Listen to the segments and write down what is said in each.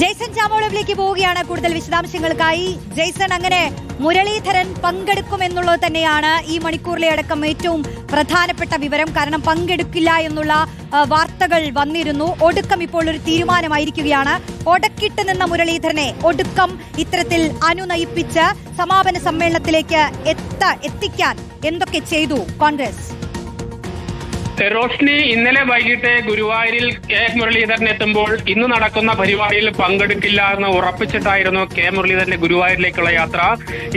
Jason ചാമോളവിലേക്ക് പോവുകയാണ് കൂടുതൽ വിശദാംശങ്ങൾക്കായി. Jason അങ്ങനെ മുരളീധരൻ പങ്കെടുക്കുമെന്നുള്ളത് തന്നെയാണ് ഈ മണിക്കൂറിലെ അടക്കം ഏറ്റവും പ്രധാനപ്പെട്ട വിവരം. കാരണം പങ്കെടുക്കില്ല എന്നുള്ള വാർത്തകൾ വന്നിരുന്നു. ഒടുക്കം ഇപ്പോൾ ഒരു തീരുമാനമായിരിക്കുകയാണ്. ഒടക്കിട്ട് നിന്ന മുരളീധരനെ ഒടുക്കം ഇത്തരത്തിൽ അനുനയിപ്പിച്ച് സമാപന സമ്മേളനത്തിലേക്ക് എത്ത എത്തിക്കാൻ എന്തൊക്കെ ചെയ്തു കോൺഗ്രസ്? റോഷ്നി ഇന്നലെ വൈകിട്ട് ഗുരുവായൂരിൽ കെ മുരളീധരൻ എത്തുമ്പോൾ ഇന്ന് നടക്കുന്ന പരിപാടിയിൽ പങ്കെടുക്കില്ല എന്ന് ഉറപ്പിച്ചിട്ടായിരുന്നു കെ മുരളീധരന്റെ ഗുരുവായൂരിലേക്കുള്ള യാത്ര.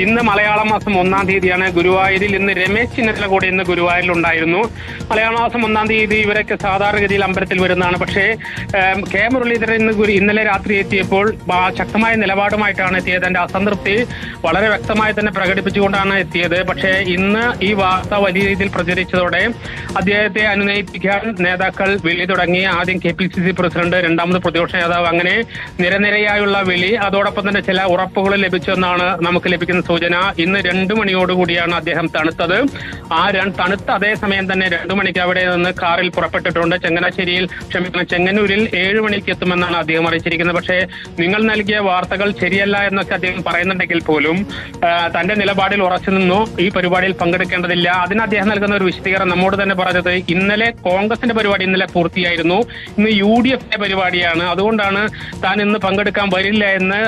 ഇന്ന് മലയാള മാസം ഒന്നാം തീയതിയാണ്. ഗുരുവായൂരിൽ ഇന്ന് രമേശ് ചെന്നിത്തല കൂടെ ഇന്ന് ഗുരുവായൂരിൽ ഉണ്ടായിരുന്നു. മലയാള മാസം ഒന്നാം തീയതി ഇവരൊക്കെ സാധാരണഗതിയിൽ അമ്പലത്തിൽ വരുന്നതാണ്. പക്ഷേ കെ മുരളീധരൻ ഇന്ന് ഇന്നലെ രാത്രി എത്തിയപ്പോൾ ശക്തമായ നിലപാടുമായിട്ടാണ് എത്തിയത്. എന്റെ അസംതൃപ്തി വളരെ വ്യക്തമായി തന്നെ പ്രകടിപ്പിച്ചുകൊണ്ടാണ് എത്തിയത്. പക്ഷേ ഇന്ന് ഈ വാർത്ത വലിയ രീതിയിൽ പ്രചരിച്ചതോടെ അദ്ദേഹത്തെ അനുനയിപ്പിക്കാൻ നേതാക്കൾ വിളി തുടങ്ങി. ആദ്യം K P C C president രണ്ടാമത് പ്രതിപക്ഷ നേതാവ്. അങ്ങനെ നിരനിരയായുള്ള വിളി. അതോടൊപ്പം തന്നെ ചില ഉറപ്പുകൾ ലഭിച്ചെന്നാണ് നമുക്ക് ലഭിക്കുന്ന സൂചന. ഇന്ന് രണ്ടു മണിയോടുകൂടിയാണ് അദ്ദേഹം തണുത്തത്. ആ തണുത്ത അതേസമയം തന്നെ രണ്ടു മണിക്ക് അവിടെ നിന്ന് കാറിൽ പുറപ്പെട്ടിട്ടുണ്ട്. ചങ്ങനാശ്ശേരിയിൽ ക്ഷമിക്കണം ചെങ്ങന്നൂരിൽ ഏഴു മണിക്ക് എത്തുമെന്നാണ് അദ്ദേഹം അറിയിച്ചിരിക്കുന്നത്. പക്ഷേ നിങ്ങൾ നൽകിയ വാർത്തകൾ ശരിയല്ല എന്നൊക്കെ അദ്ദേഹം പറയുന്നുണ്ടെങ്കിൽ പോലും തന്റെ നിലപാടിൽ ഉറച്ചു നിന്നു. ഈ പരിപാടിയിൽ പങ്കെടുക്കേണ്ടതില്ല. അതിന് അദ്ദേഹം നൽകുന്ന ഒരു വിശദീകരണം നമ്മോട് തന്നെ പറഞ്ഞത് ഇന്നലെ കോൺഗ്രസിന്റെ പരിപാടി ഇന്നലെ പൂർത്തിയായിരുന്നു. ഇന്ന് യു ഡി എഫിന്റെ പരിപാടിയാണ്. അതുകൊണ്ടാണ് താൻ ഇന്ന് പങ്കെടുക്കാൻ വരില്ല എന്ന്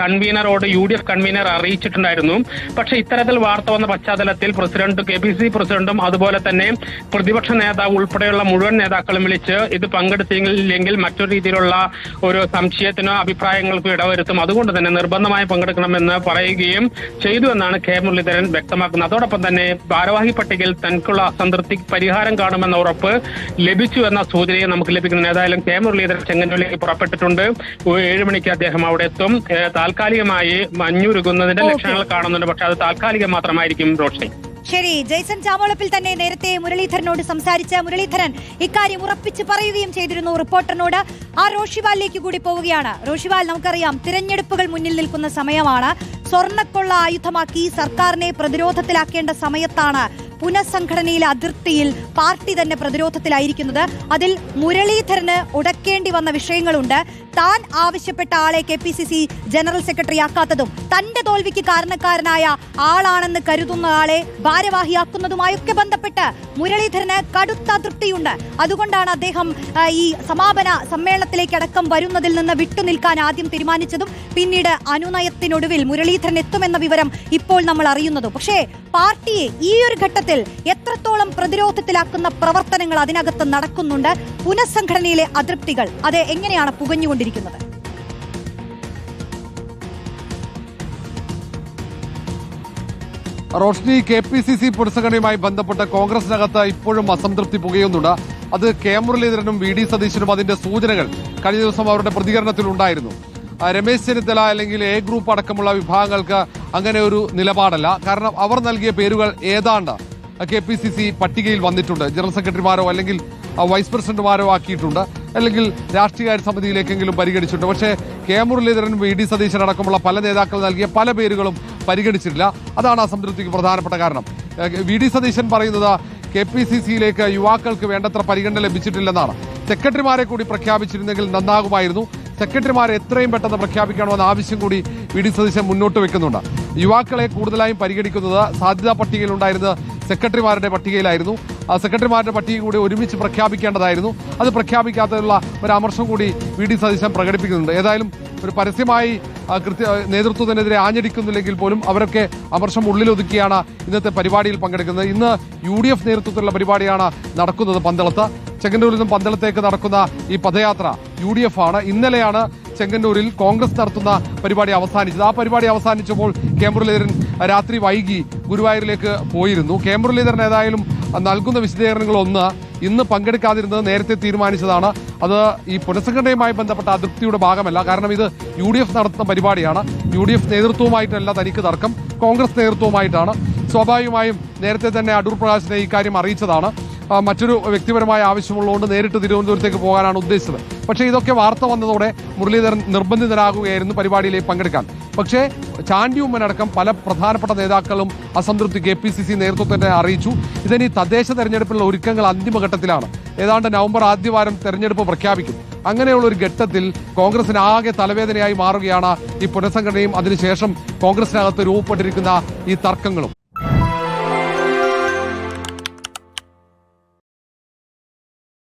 കൺവീനറോട് യു ഡി എഫ് കൺവീനർ അറിയിച്ചിട്ടുണ്ടായിരുന്നു. പക്ഷേ ഇത്തരത്തിൽ വാർത്ത വന്ന പശ്ചാത്തലത്തിൽ പ്രസിഡന്റ് കെ പി സി പ്രസിഡന്റും അതുപോലെ തന്നെ പ്രതിപക്ഷ നേതാവ് ഉൾപ്പെടെയുള്ള മുഴുവൻ നേതാക്കളും വിളിച്ച് ഇത് പങ്കെടുത്തില്ലെങ്കിൽ മറ്റൊരു രീതിയിലുള്ള ഒരു സംശയത്തിനോ അഭിപ്രായങ്ങൾക്കോ ഇടവരുത്തും. അതുകൊണ്ട് തന്നെ നിർബന്ധമായി പങ്കെടുക്കണമെന്ന് പറയുകയും ചെയ്തു എന്നാണ് കെ മുരളീധരൻ വ്യക്തമാക്കുന്നത്. അതോടൊപ്പം തന്നെ ഭാരവാഹി പട്ടികയിൽ തനിക്കുള്ള അസംതൃപ്തി പരിഹാരം കാണുമെന്ന ഉറപ്പ് ലഭിച്ചു എന്ന സൂചനയും നമുക്ക് ലഭിക്കുന്നു ഏതായാലും കെ മുരളീധരൻ ചെങ്ങന്നൂരിലേക്ക് പുറപ്പെട്ടിട്ടുണ്ട്. ഏഴ് മണിക്ക് അദ്ദേഹം അവിടെ എത്തും. താൽക്കാലികമായി മഞ്ഞുരുകുന്നതിന്റെ ലക്ഷണങ്ങൾ കാണുന്നുണ്ട്. പക്ഷെ അത് താൽക്കാലികം മാത്രമായിരിക്കും റോഷ്നി. ശരി ജയ്സൺ ചാമോളപ്പിൽ തന്നെ നേരത്തെ മുരളീധരനോട് സംസാരിച്ച മുരളീധരൻ ഇക്കാര്യം ഉറപ്പിച്ച് പറയുകയും ചെയ്തിരുന്നു റിപ്പോർട്ടറിനോട്. ആ റോഷിവാലിലേക്ക് കൂടി പോവുകയാണ്. റോഷിവാൽ നമുക്കറിയാം തിരഞ്ഞെടുപ്പുകൾ മുന്നിൽ നിൽക്കുന്ന സമയമാണ്. സ്വർണക്കൊള്ള ആയുധമാക്കി സർക്കാരിനെ പ്രതിരോധത്തിലാക്കേണ്ട സമയത്താണ് പുനഃസംഘടനയിലെ അതിർത്തിയിൽ പാർട്ടി തന്നെ പ്രതിരോധത്തിലായിരിക്കുന്നത്. അതിൽ മുരളീധരന് ഉടക്കേണ്ടി വന്ന വിഷയങ്ങളുണ്ട്. താൻ ആവശ്യപ്പെട്ട ആളെ K P C C general secretary ആക്കാത്തതും തന്റെ തോൽവിക്ക് കാരണക്കാരനായ ആളാണെന്ന് കരുതുന്ന ആളെ ഭാരവാഹിയാക്കുന്നതുമായൊക്കെ ബന്ധപ്പെട്ട് മുരളീധരന് കടുത്ത അതൃപ്തിയുണ്ട് അതുകൊണ്ടാണ് അദ്ദേഹം ഈ സമാപന സമ്മേളനത്തിലേക്ക് അടക്കം വരുന്നതിൽ നിന്ന് വിട്ടുനിൽക്കാൻ ആദ്യം തീരുമാനിച്ചതും പിന്നീട് അനുനയത്തിനൊടുവിൽ മുരളീധരൻ എത്തുമെന്ന വിവരം ഇപ്പോൾ നമ്മൾ അറിയുന്നതും. പക്ഷേ പാർട്ടിയെ ഈ ഒരു ഘട്ടത്തിൽ എത്രത്തോളം പ്രതിരോധത്തിലാക്കുന്ന പ്രവർത്തനങ്ങൾ അതിനകത്ത് നടക്കുന്നുണ്ട്? പുനഃസംഘടനയിലെ അതൃപ്തികൾ അത് എങ്ങനെയാണ് പുകഞ്ഞുകൊണ്ടിരിക്കുന്നത്? Roshni K P C C പുനഃസംഘടനയുമായി ബന്ധപ്പെട്ട് കോൺഗ്രസിനകത്ത് ഇപ്പോഴും അസംതൃപ്തി പുകയുന്നുണ്ട്. അത് കെ മുരളീധരനും വി ഡി സതീശനും അതിന്റെ സൂചനകൾ കഴിഞ്ഞ ദിവസം അവരുടെ പ്രതികരണത്തിൽ ഉണ്ടായിരുന്നു രമേശ് ചെന്നിത്തല അല്ലെങ്കിൽ എ ഗ്രൂപ്പ് അടക്കമുള്ള വിഭാഗങ്ങൾക്ക് അങ്ങനെ ഒരു നിലപാടല്ല. കാരണം അവർ നൽകിയ പേരുകൾ ഏതാണ്ട് കെ പി സി സി പട്ടികയിൽ വന്നിട്ടുണ്ട്. ജനറൽ സെക്രട്ടറിമാരോ അല്ലെങ്കിൽ വൈസ് പ്രസിഡന്റുമാരോ ആക്കിയിട്ടുണ്ട്. അല്ലെങ്കിൽ രാഷ്ട്രീയകാര്യ സമിതിയിലേക്കെങ്കിലും പരിഗണിച്ചിട്ടുണ്ട്. പക്ഷേ K Muraleedharan V D Satheesan അടക്കമുള്ള പല നേതാക്കൾ നൽകിയ പല പേരുകളും പരിഗണിച്ചിട്ടില്ല. അതാണ് അസംതൃപ്തിക്ക് പ്രധാനപ്പെട്ട കാരണം. വി ഡി സതീശൻ പറയുന്നത് കെ പി സി സിയിലേക്ക് യുവാക്കൾക്ക് വേണ്ടത്ര പരിഗണന ലഭിച്ചിട്ടില്ലെന്നാണ്. സെക്രട്ടറിമാരെ കൂടി പ്രഖ്യാപിച്ചിരുന്നെങ്കിൽ നന്നാകുമായിരുന്നു. സെക്രട്ടറിമാരെ എത്രയും പെട്ടെന്ന് പ്രഖ്യാപിക്കണമെന്ന ആവശ്യം കൂടി വി ഡി സതീശൻ മുന്നോട്ട് വെക്കുന്നുണ്ട്. യുവാക്കളെ കൂടുതലായും പരിഗണിക്കുന്നത് സാധ്യതാ പട്ടികയിൽ ഉണ്ടായിരുന്നത് സെക്രട്ടറിമാരുടെ പട്ടികയിലായിരുന്നു. ആ സെക്രട്ടറിമാരുടെ പട്ടിക കൂടി ഒരുമിച്ച് പ്രഖ്യാപിക്കേണ്ടതായിരുന്നു. അത് പ്രഖ്യാപിക്കാത്തതിലുള്ള ഒരു അമർഷം കൂടി വി ഡി സതീശൻ പ്രകടിപ്പിക്കുന്നുണ്ട്. ഏതായാലും ഒരു പരസ്യമായി കൃത്യ നേതൃത്വത്തിനെതിരെ ആഞ്ഞടിക്കുന്നില്ലെങ്കിൽ പോലും അവരൊക്കെ അമർഷം ഉള്ളിലൊതുക്കിയാണ് ഇന്നത്തെ പരിപാടിയിൽ പങ്കെടുക്കുന്നത്. ഇന്ന് യു ഡി എഫ് നേതൃത്വത്തിലുള്ള പരിപാടിയാണ് നടക്കുന്നത് പന്തളത്ത്. ചെങ്ങന്നൂരിൽ നിന്നും പന്തളത്തേക്ക് നടക്കുന്ന ഈ പദയാത്ര യു ഡി എഫ് ആണ് ഇന്നലെയാണ് ചെങ്ങന്നൂരിൽ കോൺഗ്രസ് നടത്തുന്ന പരിപാടി അവസാനിച്ചത്. ആ പരിപാടി അവസാനിച്ചപ്പോൾ കെ മുരളീധരൻ രാത്രി വൈകി ഗുരുവായൂരിലേക്ക് പോയിരുന്നു. കെ മുരളീധരൻ ഏതായാലും നൽകുന്ന വിശദീകരണങ്ങൾ ഒന്ന് ഇന്ന് പങ്കെടുക്കാതിരുന്നത് നേരത്തെ തീരുമാനിച്ചതാണ്. അത് ഈ പുനഃസംഘടനയുമായി ബന്ധപ്പെട്ട അതൃപ്തിയുടെ ഭാഗമല്ല. കാരണം ഇത് യു ഡി എഫ് നടത്തുന്ന പരിപാടിയാണ്. യു ഡി എഫ് നേതൃത്വവുമായിട്ടല്ല തനിക്ക് തർക്കം. കോൺഗ്രസ് നേതൃത്വവുമായിട്ടാണ്. സ്വാഭാവികമായും നേരത്തെ തന്നെ അടൂർ പ്രകാശിനെ ഇക്കാര്യം അറിയിച്ചതാണ്. മറ്റൊരു വ്യക്തിപരമായ ആവശ്യമുള്ളതുകൊണ്ട് നേരിട്ട് തിരുവനന്തപുരത്തേക്ക് പോകാനാണ് ഉദ്ദേശിച്ചത്. പക്ഷേ ഇതൊക്കെ വാർത്ത വന്നതോടെ മുരളീധരൻ നിർബന്ധിതരാകുകയായിരുന്നു പരിപാടിയിലേക്ക് പങ്കെടുക്കാൻ. പക്ഷേ ചാണ്ടി ഉമ്മനടക്കം പല പ്രധാനപ്പെട്ട നേതാക്കളും അസംതൃപ്തി കെ പി സി സി നേതൃത്വത്തെ അറിയിച്ചു. ഇതിനി തദ്ദേശ തെരഞ്ഞെടുപ്പിലുള്ള ഒരുക്കങ്ങൾ അന്തിമഘട്ടത്തിലാണ്. ഏതാണ്ട് നവംബർ ആദ്യവാരം തെരഞ്ഞെടുപ്പ് പ്രഖ്യാപിക്കും. അങ്ങനെയുള്ള ഒരു ഘട്ടത്തിൽ കോൺഗ്രസിന് ആകെ തലവേദനയായി മാറുകയാണ് ഈ പുനഃസംഘടനയും അതിനുശേഷം കോൺഗ്രസിനകത്ത് രൂപപ്പെട്ടിരിക്കുന്ന ഈ തർക്കങ്ങളും.